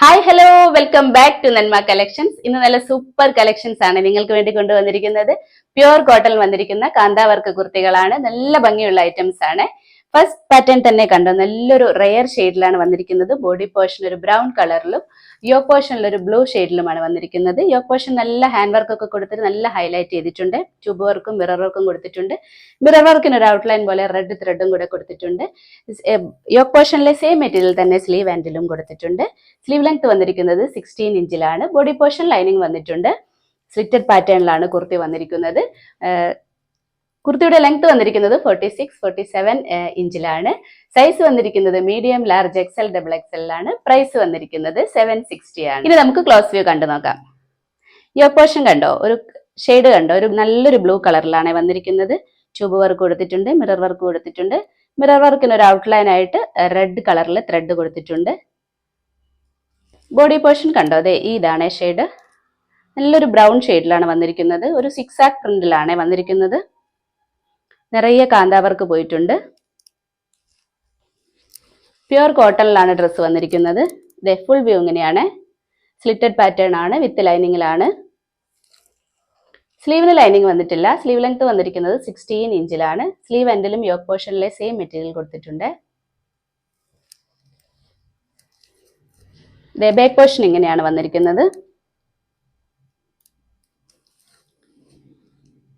Hi hello welcome back to Nanma collections ഇന്ന് നല്ല super collections ആണ് നിങ്ങൾക്ക് വേണ്ടി കൊണ്ടുവന്നിരിക്കുന്നത്. പ്യുവർ കോട്ടൺ വന്നിരിക്കുന്ന കാന്താവർക്ക് കുർത്തികളാണ്. നല്ല ഭംഗിയുള്ള ഐറ്റംസ് ആണ്. ഫസ്റ്റ് പാറ്റേൺ തന്നെ കണ്ടോ. നല്ലൊരു റെയർ ഷെയ്ഡിലാണ് വന്നിരിക്കുന്നത്. ബോഡി പോർഷൻ ഒരു ബ്രൗൺ കളറിലും യോ പോർഷനിൽ ഒരു ബ്ലൂ ഷെയ്ഡിലുമാണ് വന്നിരിക്കുന്നത്. യോ പോർഷൻ നല്ല ഹാൻഡ് വർക്ക് ഒക്കെ കൊടുത്തിട്ട് നല്ല ഹൈലൈറ്റ് ചെയ്തിട്ടുണ്ട്. ട്യൂബ് വർക്കും മിറർ വർക്കും കൊടുത്തിട്ടുണ്ട്. മിറർ വർക്കിന് ഒരു ഔട്ട്ലൈൻ പോലെ റെഡ് ത്രെഡും കൂടെ കൊടുത്തിട്ടുണ്ട്. യോ പോർഷനിലെ സെയിം മെറ്റീരിയൽ തന്നെ സ്ലീവ് ആൻഡിലും കൊടുത്തിട്ടുണ്ട്. സ്ലീവ് ലെങ്ത് വന്നിരിക്കുന്നത് സിക്സ്റ്റീൻ ഇഞ്ചിലാണ് ബോഡി പോർഷൻ ലൈനിങ് വന്നിട്ടുണ്ട്. സ്ലിറ്റഡ് പാറ്റേണിലാണ് കുർത്തി വന്നിരിക്കുന്നത്. ആഹ് കുർത്തിയുടെ ലെങ്ത് വന്നിരിക്കുന്നത് ഫോർട്ടി സിക്സ് ഫോർട്ടി സെവൻ ഇഞ്ചിലാണ്. സൈസ് വന്നിരിക്കുന്നത് medium large XL double XL ആണ് പ്രൈസ് വന്നിരിക്കുന്നത് സെവൻ സിക്സ്റ്റി ആണ്. ഇനി നമുക്ക് ക്ലോസ് വ്യൂ കണ്ടു നോക്കാം. ഈ പോർഷൻ കണ്ടോ? ഒരു ഷെയ്ഡ് കണ്ടോ? ഒരു നല്ലൊരു ബ്ലൂ കളറിലാണ് വന്നിരിക്കുന്നത്. ട്യൂബ് വർക്ക് കൊടുത്തിട്ടുണ്ട് മിറർ വർക്ക് കൊടുത്തിട്ടുണ്ട്. മിറർ വർക്കിന് ഒരു ഔട്ട്ലൈൻ ആയിട്ട് റെഡ് കളറിൽ ത്രെഡ് കൊടുത്തിട്ടുണ്ട്. ബോഡി പോർഷൻ കണ്ടോ? അതെ ഇതാണ് ഷെയ്ഡ് നല്ലൊരു ബ്രൗൺ ഷെയ്ഡിലാണ് വന്നിരിക്കുന്നത്. ഒരു സിക്സ് ആക്ട് പ്രിന്റിലാണ് വന്നിരിക്കുന്നത്. നിറയെ കാന്താവർക്ക് പോയിട്ടുണ്ട്. പ്യുർ കോട്ടണിലാണ് ഡ്രസ്സ് വന്നിരിക്കുന്നത്. ഇത് ഫുൾ വ്യൂ ഇങ്ങനെയാണ്. സ്ലിറ്റഡ് പാറ്റേൺ ആണ് വിത്ത് ലൈനിങ്ങിലാണ് സ്ലീവിന് ലൈനിങ് വന്നിട്ടില്ല. സ്ലീവ് ലെങ്ത് വന്നിരിക്കുന്നത് സിക്സ്റ്റീൻ ഇഞ്ചിലാണ് സ്ലീവ് എൻഡിലും യോക്ക് പോർഷനിലെ സെയിം മെറ്റീരിയൽ കൊടുത്തിട്ടുണ്ട്. ബാക്ക് പോർഷൻ ഇങ്ങനെയാണ് വന്നിരിക്കുന്നത്.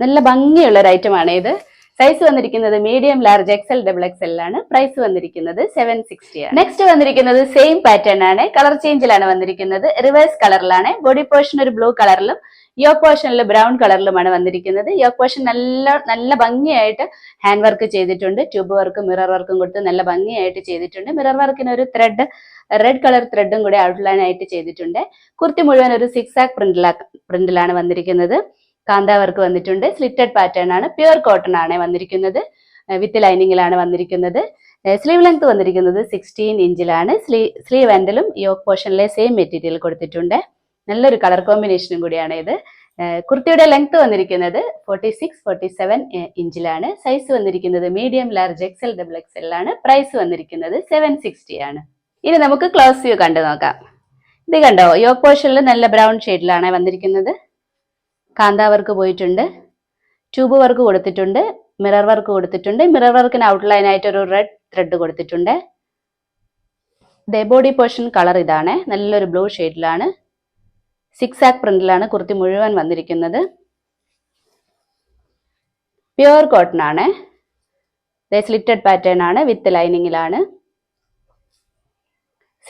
നല്ല ഭംഗിയുള്ള ഒരു ഐറ്റം ആണ് ഇത് സൈസ് വന്നിരിക്കുന്നത് മീഡിയം ലാർജ് എക്സൽ ഡബിൾ ആണ് പ്രൈസ് വന്നിരിക്കുന്നത് സെവൻ സിക്സ്റ്റി ആണ്. നെക്സ്റ്റ് വന്നിരിക്കുന്നത് സെയിം പാറ്റേൺ ആണ്. കളർ ചേഞ്ചിലാണ് വന്നിരിക്കുന്നത്. റിവേഴ്സ് കളറിലാണ് ബോഡി പോർഷൻ ഒരു ബ്ലൂ കളറിലും യോ പോർഷനിൽ ബ്രൗൺ കളറിലുമാണ് വന്നിരിക്കുന്നത്. യോ പോർഷൻ നല്ല നല്ല ഭംഗിയായിട്ട് ഹാൻഡ് വർക്ക് ചെയ്തിട്ടുണ്ട്. ട്യൂബ് വർക്കും മിറർ വർക്കും കൊടുത്ത് നല്ല ഭംഗിയായിട്ട് ചെയ്തിട്ടുണ്ട്. മിറർ വർക്കിന് ഒരു ത്രെഡ് റെഡ് കളർ ത്രെഡും കൂടെ ഔട്ട്ലൈൻ ആയിട്ട് ചെയ്തിട്ടുണ്ട്. കുർത്തി മുഴുവൻ ഒരു സിക്സ് ആക്ക് പ്രിന്റിലാ പ്രിന്റിലാണ് വന്നിരിക്കുന്നത്. കാന്ത വർക്ക് വന്നിട്ടുണ്ട്. സ്ലിറ്റഡ് പാറ്റേൺ ആണ്. പ്യുവർ കോട്ടൺ ആണ് വന്നിരിക്കുന്നത്. വിത്ത് ലൈനിങ്ങിലാണ് വന്നിരിക്കുന്നത്. സ്ലീവ് ലെങ്ത് വന്നിരിക്കുന്നത് സിക്സ്റ്റീൻ ഇഞ്ചിലാണ് സ്ലീ സ്ലീവ് എൻഡിലും യോക്ക് പോർഷനിലെ സെയിം മെറ്റീരിയൽ കൊടുത്തിട്ടുണ്ട്. നല്ലൊരു കളർ കോമ്പിനേഷനും കൂടിയാണ് ഇത്. കുർത്തിയുടെ ലെങ്ത് വന്നിരിക്കുന്നത് ഫോർട്ടി സിക്സ് ഫോർട്ടി സെവൻ ഇഞ്ചിലാണ് സൈസ് വന്നിരിക്കുന്നത് medium large XL double XL ആണ്. പ്രൈസ് വന്നിരിക്കുന്നത് സെവൻ സിക്സ്റ്റി ആണ്. ഇനി നമുക്ക് ക്ലോസ് വ്യൂ കണ്ടു നോക്കാം. ഇത് കണ്ടോ? യോക്ക് പോർഷനിൽ നല്ല ബ്രൗൺ ഷെയ്ഡിലാണ് വന്നിരിക്കുന്നത്. കാന്ത വർക്ക് പോയിട്ടുണ്ട്. ട്യൂബ് വർക്ക് കൊടുത്തിട്ടുണ്ട്. മിറർ വർക്ക് കൊടുത്തിട്ടുണ്ട്. മിറർ വർക്കിന് ഔട്ട്ലൈൻ ആയിട്ട് ഒരു റെഡ് ത്രെഡ് കൊടുത്തിട്ടുണ്ട്. ദേ ബോഡി പോർഷൻ കളർ ഇതാണ്. നല്ലൊരു ബ്ലൂ ഷെയ്ഡിലാണ് സിക്സ് ആക്ക് പ്രിന്റിലാണ് കുർത്തി മുഴുവൻ വന്നിരിക്കുന്നത്. പ്യുവർ കോട്ടൺ ആണ്. സ്ലിറ്റഡ് പാറ്റേൺ ആണ്. വിത്ത് ലൈനിങ്ങിലാണ്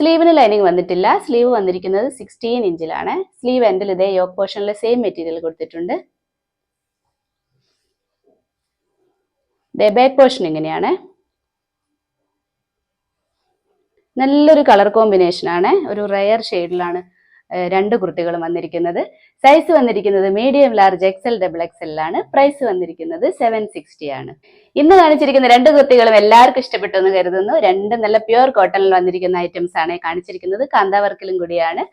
സ്ലീവിന് ലൈനിങ് വന്നിട്ടില്ല. സ്ലീവ് വന്നിരിക്കുന്നത് സിക്സ്റ്റീൻ ഇഞ്ചിലാണ്. സ്ലീവ് എൻഡിൽ ഇതേ യോക്ക് പോർഷനിലെ സെയിം മെറ്റീരിയൽ കൊടുത്തിട്ടുണ്ട്. ബാക്ക് പോർഷൻ ഇങ്ങനെയാണ്. നല്ലൊരു കളർ കോമ്പിനേഷൻ ആണ്. ഒരു റയർ ഷെയ്ഡിലാണ് രണ്ട് കുർത്തികളും വന്നിരിക്കുന്നത്. സൈസ് വന്നിരിക്കുന്നത് മീഡിയം ലാർജ് എക്സൽ ഡബിൾ ആണ് പ്രൈസ് വന്നിരിക്കുന്നത് സെവൻ സിക്സ്റ്റി ആണ്. ഇന്ന് കാണിച്ചിരിക്കുന്ന രണ്ട് കുർത്തികളും എല്ലാവർക്കും ഇഷ്ടപ്പെട്ടു എന്ന് കരുതുന്നു. രണ്ട് നല്ല പ്യുവർ കോട്ടണിൽ വന്നിരിക്കുന്ന ഐറ്റംസ് ആണ് കാണിച്ചിരിക്കുന്നത്. കാന്താവർക്കിലും കൂടിയാണ്.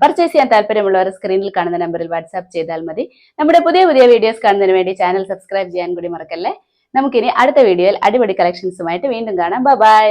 പർച്ചേസ് ചെയ്യാൻ താല്പര്യമുള്ളവർ സ്ക്രീനിൽ കാണുന്ന നമ്പറിൽ വാട്സാപ്പ് ചെയ്താൽ മതി. നമ്മുടെ പുതിയ പുതിയ വീഡിയോസ് കാണുന്നതിന് വേണ്ടി ചാനൽ സബ്സ്ക്രൈബ് ചെയ്യാൻ കൂടി മറക്കല്ലേ? നമുക്കിനി അടുത്ത വീഡിയോയിൽ അടിപൊളി കളക്ഷൻസുമായിട്ട് വീണ്ടും കാണാം. ബൈ